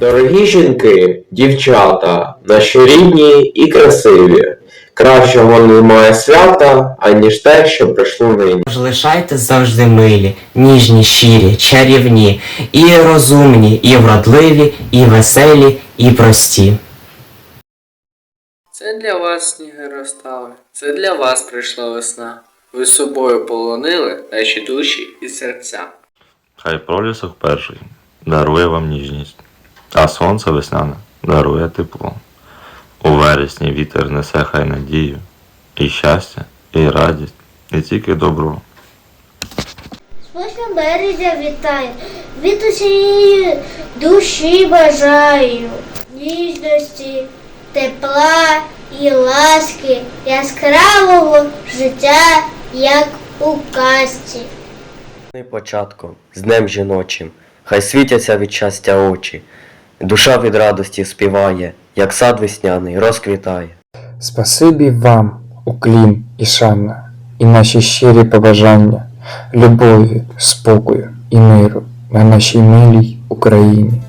Дорогі жінки, дівчата, наші рідні і красиві. Кращого немає свята, аніж те, що прийшло нині. Тож лишайте завжди милі, ніжні, щирі, чарівні, і розумні, і вродливі, і веселі, і прості. Це для вас сніги розстали, це для вас прийшла весна. Ви собою полонили наші душі і серця. Хай пролісок перший дарує вам ніжність, а сонце весняне дарує тепло. У вересні вітер несе хай надію, і щастя, і радість, і тільки добро. З 8 березня вітаю, від усієї душі бажаю, ніжності, тепла і ласки, яскравого життя, як у казці. початком, з днем жіночим, хай світяться від щастя очі, душа від радості співає, як сад весняний розквітає. Спасибі вам, уклін і шана, і наші щирі побажання, любові, спокою і миру на нашій милій Україні.